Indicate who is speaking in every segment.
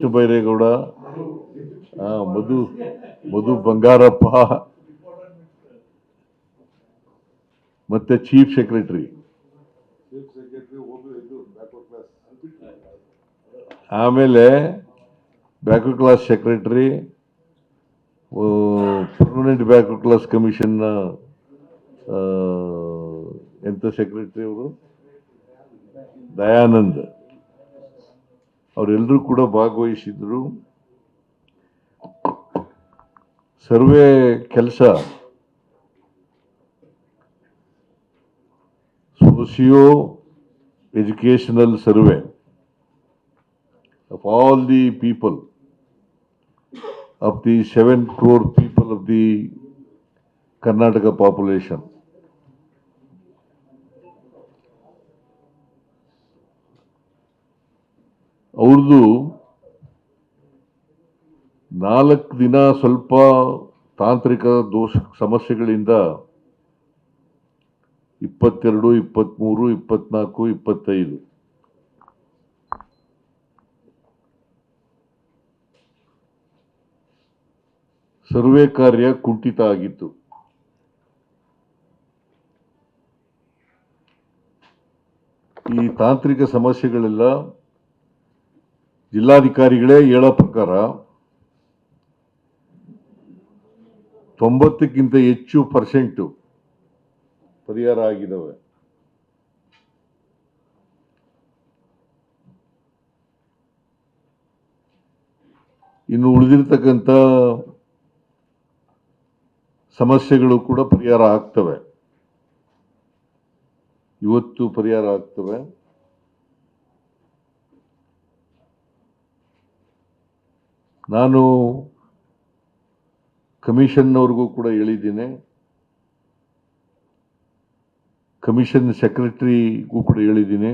Speaker 1: ಬೈರೇಗೌಡ ಮಧು ಮಧು ಬಂಗಾರಪ್ಪ, ಮತ್ತೆ chief secretary. ಆಮೇಲೆ backward class secretary permanent backward class commission ಎಂತ ಸೆಕ್ರೆಟರಿ ಅವರು? ದಯಾನಂದ್. ಅವರೆಲ್ಲರೂ ಕೂಡ ಭಾಗವಹಿಸಿದ್ದರು ಸರ್ವೆ ಕೆಲಸ socio educational survey of all the people, of the seven crore people of the Karnataka population ಅವ್ರದ್ದು ನಾಲ್ಕು ದಿನ ಸ್ವಲ್ಪ ತಾಂತ್ರಿಕ ದೋಷ ಸಮಸ್ಯೆಗಳಿಂದ ಇಪ್ಪತ್ತೆರಡು ಇಪ್ಪತ್ತ್ಮೂರು ಇಪ್ಪತ್ನಾಲ್ಕು, ಇಪ್ಪತ್ತೈದು. ಸರ್ವೆ ಕಾರ್ಯ ಕುಂಠಿತ ಆಗಿತ್ತು. ಈ ತಾಂತ್ರಿಕ ಸಮಸ್ಯೆಗಳೆಲ್ಲ ಜಿಲ್ಲಾಧಿಕಾರಿಗಳೇ ಹೇಳೋ ಪ್ರಕಾರ ತೊಂಬತ್ತಕ್ಕಿಂತ ಹೆಚ್ಚು ಪರ್ಸೆಂಟು ಪರಿಹಾರ ಆಗಿದ್ದಾವೆ ಇನ್ನು ಉಳಿದಿರ್ತಕ್ಕಂಥ ಸಮಸ್ಯೆಗಳು ಕೂಡ ಪರಿಹಾರ ಆಗ್ತವೆ. ಇವತ್ತು ಪರಿಹಾರ ಆಗ್ತವೆ. ನಾನು ಕಮಿಷನ್ನವ್ರಿಗೂ ಕೂಡ ಹೇಳಿದ್ದೀನಿ. ಕಮಿಷನ್ ಸೆಕ್ರೆಟ್ರಿಗೂ ಕೂಡ ಹೇಳಿದ್ದೀನಿ.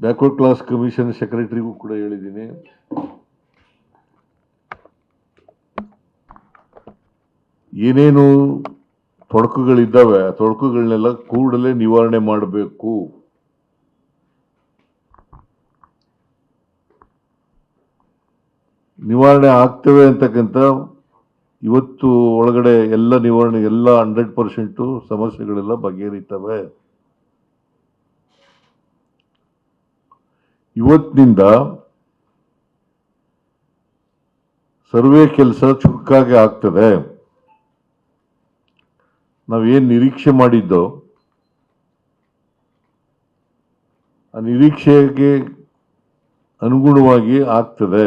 Speaker 1: ಬ್ಯಾಕ್ವರ್ಡ್ ಕ್ಲಾಸ್ ಕಮಿಷನ್ ಸೆಕ್ರೆಟ್ರಿಗೂ ಕೂಡ ಹೇಳಿದ್ದೀನಿ. ಏನೇನು ತೊಡಕುಗಳಿದ್ದಾವೆ ಆ ತೊಡಕುಗಳನ್ನೆಲ್ಲ ಕೂಡಲೇ ನಿವಾರಣೆ ಮಾಡಬೇಕು. ನಿವಾರಣೆ ಆಗ್ತವೆ ಅಂತಕ್ಕಂಥ ಇವತ್ತು ಒಳಗಡೆ ಎಲ್ಲ ನಿವಾರಣೆ, ಎಲ್ಲ ಹಂಡ್ರೆಡ್ ಪರ್ಸೆಂಟು ಸಮಸ್ಯೆಗಳೆಲ್ಲ ಬಗೆಹರಿತವೆ. ಇವತ್ತಿನಿಂದ ಸರ್ವೆ ಕೆಲಸ ಚುರುಕಾಗಿ ಆಗ್ತದೆ. ನಾವೇನು ನಿರೀಕ್ಷೆ ಮಾಡಿದ್ದೋ, ಆ ನಿರೀಕ್ಷೆಗೆ ಅನುಗುಣವಾಗಿ ಆಗ್ತದೆ.